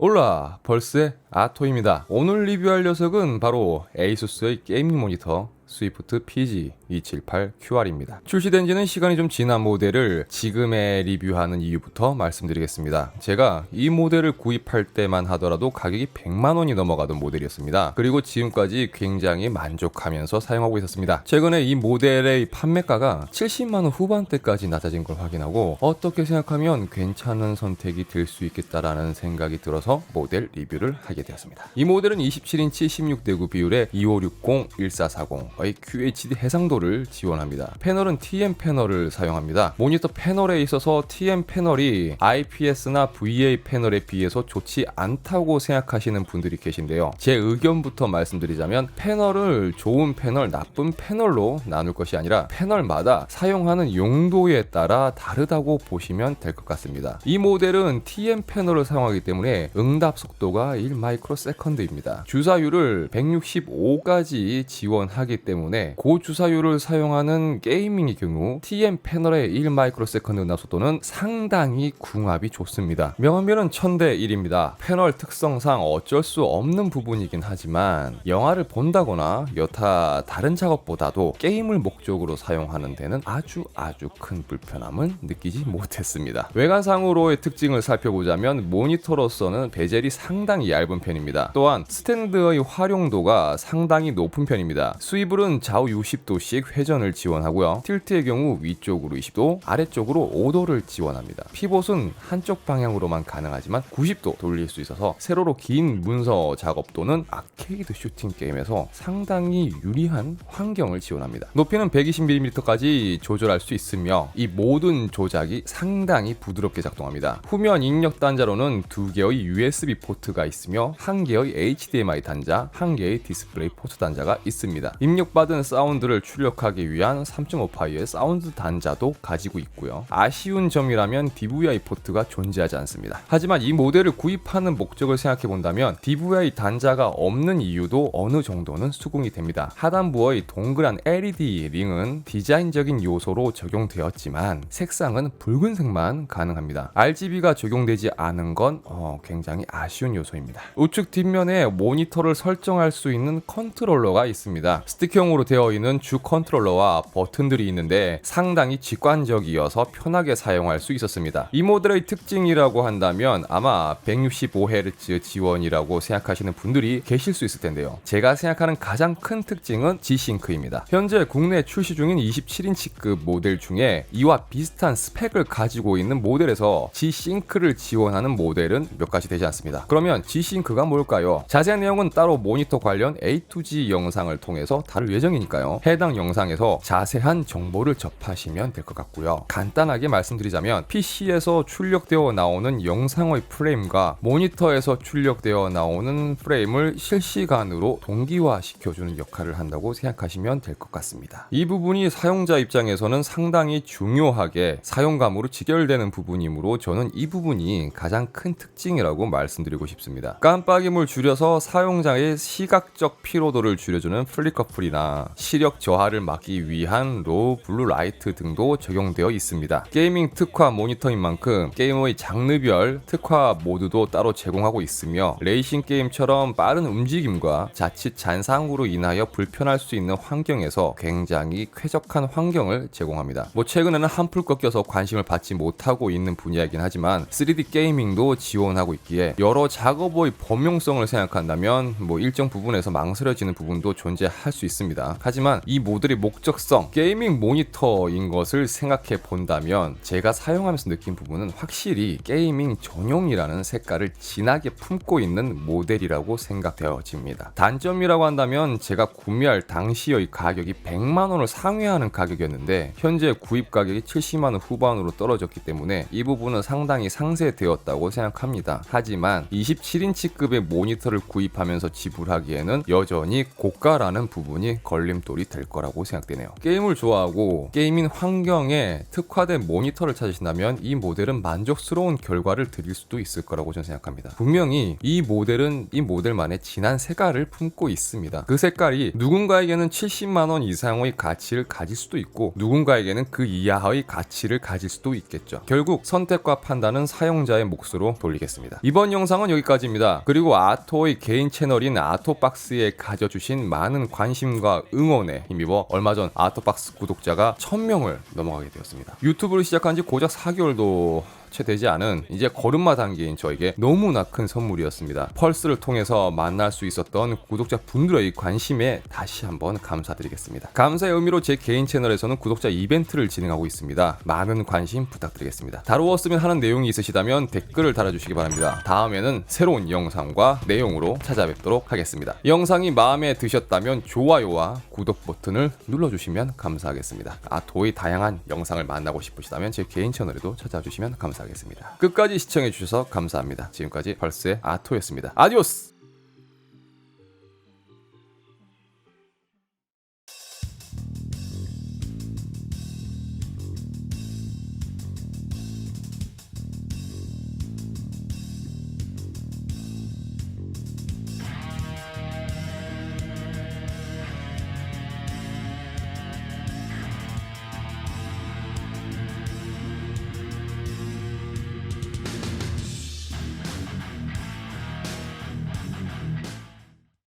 올라 벌스의 아토입니다. 오늘 리뷰할 녀석은 바로 에이수스의 게이밍 모니터 스위프트 PG278QR입니다. 출시된 지는 시간이 좀 지난 모델을 지금에 리뷰하는 이유부터 말씀드리겠습니다. 제가 이 모델을 구입할 때만 하더라도 가격이 100만 원이 넘어가던 모델이었습니다. 그리고 지금까지 굉장히 만족하면서 사용하고 있었습니다. 최근에 이 모델의 판매가가 70만 원 후반대까지 낮아진 걸 확인하고 어떻게 생각하면 괜찮은 선택이 될 수 있겠다라는 생각이 들어서 모델 리뷰를 하게 되었습니다. 이 모델은 27인치 16대9 비율의 2560, 1440, 의 QHD 해상도를 지원합니다. 패널은 TM 패널을 사용합니다. 모니터 패널에 있어서 TM 패널이 IPS나 VA 패널에 비해서 좋지 않다고 생각하시는 분들이 계신데요. 제 의견부터 말씀드리자면 패널을 좋은 패널, 나쁜 패널로 나눌 것이 아니라 패널마다 사용하는 용도에 따라 다르다고 보시면 될 것 같습니다. 이 모델은 TM 패널을 사용하기 때문에 응답 속도가 1 마이크로 세컨드입니다. 주사율을 165까지 지원하기 때문에 고주사율을 사용하는 게이밍의 경우 TM 패널의 1 마이크로 세컨드 응답 속도는 상당히 궁합이 좋습니다. 명암면은 1000대 1입니다. 패널 특성상 어쩔 수 없는 부분이긴 하지만 영화를 본다거나 여타 다른 작업보다도 게임을 목적으로 사용하는 데는 아주 아주 큰 불편함은 느끼지 못했습니다. 외관상으로의 특징을 살펴보자면 모니터로서는 베젤이 상당히 얇은 편입니다. 또한 스탠드의 활용도가 상당히 높은 편입니다. 스위 블은 좌우 60도씩 회전을 지원하고요. 틸트의 경우 위쪽으로 20도, 아래쪽으로 5도를 지원합니다. 피봇은 한쪽 방향으로만 가능하지만 90도 돌릴 수 있어서 세로로 긴 문서 작업 또는 아케이드 슈팅 게임에서 상당히 유리한 환경을 지원합니다. 높이는 120mm까지 조절할 수 있으며 이 모든 조작이 상당히 부드럽게 작동합니다. 후면 입력 단자로는 두 개의 USB 포트가 있으며 한 개의 HDMI 단자, 한 개의 디스플레이 포트 단자가 있습니다. 입력 받은 사운드를 출력하기 위한 3.5파이의 사운드 단자도 가지고 있고요. 아쉬운 점이라면 DVI 포트가 존재하지 않습니다. 하지만 이 모델을 구입하는 목적을 생각해 본다면 DVI 단자가 없는 이유도 어느 정도는 수긍이 됩니다. 하단부의 동그란 LED 링은 디자인적인 요소로 적용되었지만 색상은 붉은색만 가능합니다. RGB가 적용되지 않은 건 어, 굉장히 아쉬운 요소입니다. 우측 뒷면에 모니터를 설정할 수 있는 컨트롤러가 있습니다. 스 틱형으로 되어 있는 주 컨트롤러와 버튼들이 있는데 상당히 직관적이어서 편하게 사용할 수 있었습니다. 이 모델의 특징이라고 한다면 아마 165Hz 지원이라고 생각하시는 분들이 계실 수 있을 텐데요. 제가 생각하는 가장 큰 특징은 G싱크입니다. 현재 국내 출시 중인 27인치급 모델 중에 이와 비슷한 스펙을 가지고 있는 모델에서 G싱크를 지원하는 모델은 몇 가지 되지 않습니다. 그러면 G싱크가 뭘까요? 자세한 내용은 따로 모니터 관련 A to G 영상을 통해서 다룰 예정이니까요. 해당 영상에서 자세한 정보를 접하시면 될 것 같고요. 간단하게 말씀드리자면 PC에서 출력되어 나오는 영상의 프레임과 모니터에서 출력되어 나오는 프레임을 실시간으로 동기화 시켜주는 역할을 한다고 생각하시면 될 것 같습니다. 이 부분이 사용자 입장에서는 상당히 중요하게 사용감으로 직결되는 부분이므로 저는 이 부분이 가장 큰 특징이라고 말씀드리고 싶습니다. 깜빡임을 줄여서 사용자의 시각적 피로도를 줄여주는 플리커 플이나 시력 저하를 막기 위한 로우 블루 라이트 등도 적용되어 있습니다. 게이밍 특화 모니터인 만큼 게임의 장르별 특화 모드도 따로 제공하고 있으며 레이싱 게임처럼 빠른 움직임과 자칫 잔상으로 인하여 불편할 수 있는 환경에서 굉장히 쾌적한 환경을 제공합니다. 뭐 최근에는 한풀 꺾여서 관심을 받지 못하고 있는 분야이긴 하지만 3D 게이밍도 지원하고 있기에 여러 작업의 범용성을 생각한다면 뭐 일정 부분에서 망설여지는 부분도 존재할 수 있습니다. 하지만 이 모델의 목적성 게이밍 모니터인 것을 생각해 본다면 제가 사용하면서 느낀 부분은 확실히 게이밍 전용이라는 색깔을 진하게 품고 있는 모델이라고 생각되어집니다. 단점이라고 한다면 제가 구매할 당시의 가격이 100만 원을 상회하는 가격이었는데 현재 구입 가격이 70만 원 후반으로 떨어졌기 때문에 이 부분은 상당히 상쇄되었다고 생각합니다. 하지만 27인치급의 모니터를 구입하면서 지불하기에는 여전히 고가라는 부분이 충분히 걸림돌이 될 거라고 생각되네요. 게임을 좋아하고 게이밍 환경에 특화된 모니터를 찾으신다면 이 모델은 만족스러운 결과를 드릴 수도 있을 거라고 저는 생각합니다. 분명히 이 모델은 이 모델만의 진한 색깔을 품고 있습니다. 그 색깔이 누군가에게는 70만 원 이상의 가치를 가질 수도 있고 누군가에게는 그 이하의 가치를 가질 수도 있겠죠. 결국 선택과 판단은 사용자의 몫으로 돌리겠습니다. 이번 영상은 여기까지입니다. 그리고 아토의 개인 채널인 아토박스에 가져주신 많은 관심과 응원에 힘입어 얼마 전 아토박스 구독자가 1000명을 넘어가게 되었습니다. 유튜브를 시작한 지 고작 4개월도 채 되지 않은 이제 걸음마 단계인 저에게 너무나 큰 선물이었습니다. 펄스를 통해서 만날 수 있었던 구독자 분들의 관심에 다시 한번 감사드리겠습니다. 감사의 의미로 제 개인 채널에서는 구독자 이벤트를 진행하고 있습니다. 많은 관심 부탁드리겠습니다. 다루었으면 하는 내용이 있으시다면 댓글을 달아주시기 바랍니다. 다음에는 새로운 영상과 내용으로 찾아뵙도록 하겠습니다. 영상이 마음에 드셨다면 좋아요와 구독 버튼을 눌러주시면 감사하겠습니다. 아토의 다양한 영상을 만나고 싶으시다면 제 개인 채널에도 찾아주시면 감사하겠습니다. 끝까지 시청해주셔서 감사합니다. 지금까지 펄스의 아토였습니다. 아디오스!